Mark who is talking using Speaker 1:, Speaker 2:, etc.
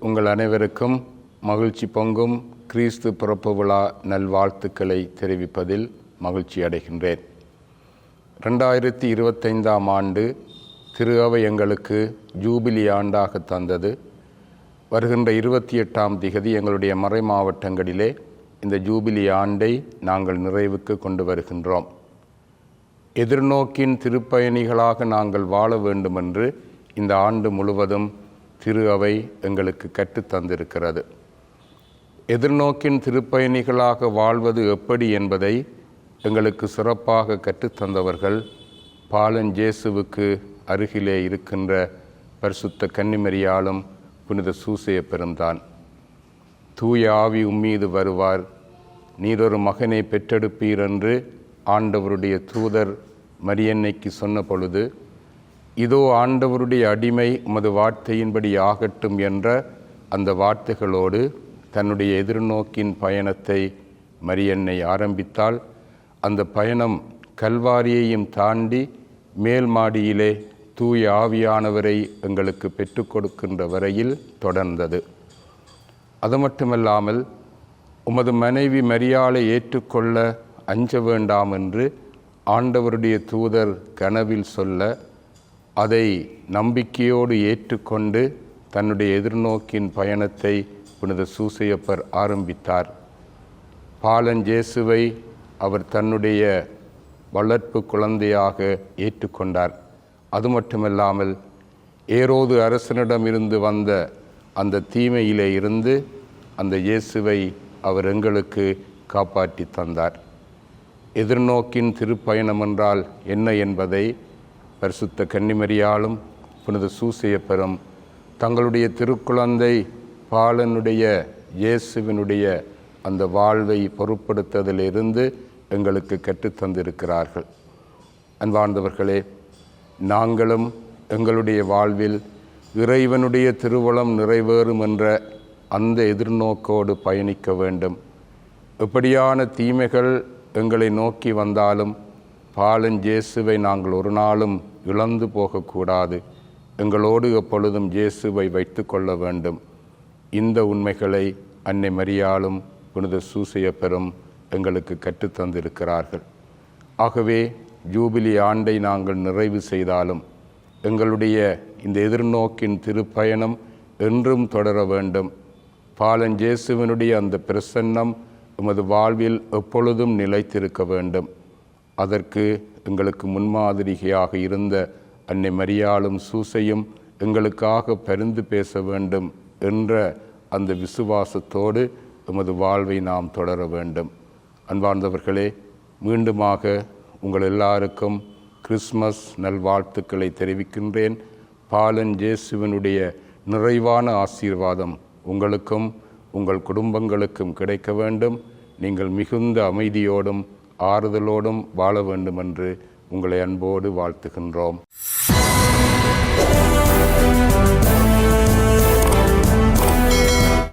Speaker 1: உங்கள் அனைவருக்கும் மகிழ்ச்சி பொங்கும் கிறிஸ்து பிறப்பு விழா நல்வாழ்த்துக்களை தெரிவிப்பதில் மகிழ்ச்சி அடைகின்றேன். ரெண்டாயிரத்தி இருபத்தைந்தாம் ஆண்டு திரு அவை எங்களுக்கு ஜூபிலி ஆண்டாக தந்தது. வருகின்ற இருபத்தி எட்டாம் திகதி எங்களுடைய மறை மாவட்டங்களிலே இந்த ஜூபிலி ஆண்டை நாங்கள் நிறைவுக்கு கொண்டு வருகின்றோம். எதிர்நோக்கின் திருப்பயணிகளாக நாங்கள் வாழ வேண்டுமென்று இந்த ஆண்டு முழுவதும் திரு அவை எங்களுக்கு கற்றுத் தந்திருக்கிறது. எதிர்நோக்கின் திருப்பயணிகளாக வாழ்வது எப்படி என்பதை எங்களுக்கு சிறப்பாக கற்றுத்தந்தவர்கள் பாலஞ்சேசுவுக்கு அருகிலே இருக்கின்ற பரிசுத்த கன்னிமரியாலும் புனித சூசைய பெருந்தான் தூய ஆவி உம்மீது வருவார். நீரொரு மகனை பெற்றெடுப்பீர் என்று ஆண்டவருடைய தூதர் மரியன்னைக்கு சொன்ன பொழுது இதோ ஆண்டவருடைய அடிமை உமது வார்த்தையின்படி ஆகட்டும் என்ற அந்த வார்த்தைகளோடு தன்னுடைய எதிர்நோக்கின் பயணத்தை மரியன்னை ஆரம்பித்தால் அந்த பயணம் கல்வாரியையும் தாண்டி மேல் மாடியிலே தூய ஆவியானவரை எங்களுக்கு பெற்றுக் கொடுக்கின்ற வரையில் தொடர்ந்தது. அது மட்டுமல்லாமல் உமது மனைவி மரியாளை ஏற்றுக்கொள்ள அஞ்ச வேண்டாம் என்று ஆண்டவருடைய தூதர் கனவில் சொல்ல அதை நம்பிக்கையோடு ஏற்றுக்கொண்டு தன்னுடைய எதிர்நோக்கின் பயணத்தை புனித சூசையப்பர் ஆரம்பித்தார். பாலஞ்சேசுவை அவர் தன்னுடைய வளர்ப்பு குழந்தையாக ஏற்றுக்கொண்டார். அது மட்டுமல்லாமல் ஏரோது அரசனிடமிருந்து வந்த அந்த தீமையிலே இருந்து அந்த இயேசுவை அவர் எங்களுக்கு காப்பாற்றி தந்தார். எதிர்நோக்கின் திருப்பயணம் என்றால் என்ன என்பதை பரிசுத்த கன்னிமரியாலும் புனித சூசையப்பெறும் தங்களுடைய திருக்குழந்தை பாலனுடைய இயேசுவினுடைய அந்த வாழ்வை பொருட்படுத்ததிலிருந்து எங்களுக்கு கற்றுத்தந்திருக்கிறார்கள் அன்பார்ந்தவர்களே நாங்களும் எங்களுடைய வாழ்வில் இறைவனுடைய திருவளம் நிறைவேறும் என்ற அந்த எதிர்நோக்கோடு பயணிக்க வேண்டும். எப்படியான தீமைகள் எங்களை நோக்கி வந்தாலும் பாலஞ்சேசுவை நாங்கள் ஒரு நாளும் இழந்து போகக்கூடாது. எங்களோடு எப்பொழுதும் இயேசுவை வைத்து கொள்ள வேண்டும். இந்த உண்மைகளை அன்னை மரியாளும் புனித சூசைய பெறும் எங்களுக்கு கற்றுத்தந்திருக்கிறார்கள் ஆகவே ஜூபிலி ஆண்டை நாங்கள் நிறைவு செய்தாலும் எங்களுடைய இந்த எதிர்நோக்கின் திருப்பயணம் என்றும் தொடர வேண்டும். பாலஞ்சேசுவனுடைய அந்த பிரசன்னம் எமது வாழ்வில் எப்பொழுதும் நிலைத்திருக்க வேண்டும். அதற்கு எங்களுக்கு முன்மாதிரிகையாக இருந்த அன்னை மரியாளும் சூசையும் எங்களுக்காக பரிந்து பேச வேண்டும் என்ற அந்த விசுவாசத்தோடு எமது வாழ்வை நாம் தொடர வேண்டும். அன்பார்ந்தவர்களே மீண்டுமாக உங்கள் எல்லாருக்கும் கிறிஸ்மஸ் நல்வாழ்த்துக்களை தெரிவிக்கின்றேன். பாலன் ஜேசுவனுடைய நிறைவான ஆசீர்வாதம் உங்களுக்கும் உங்கள் குடும்பங்களுக்கும் கிடைக்க வேண்டும். நீங்கள் மிகுந்த அமைதியோடும் ஆறுதலோடும் வாழ வேண்டும் என்று உங்களை அன்போடு வாழ்த்துகின்றோம்.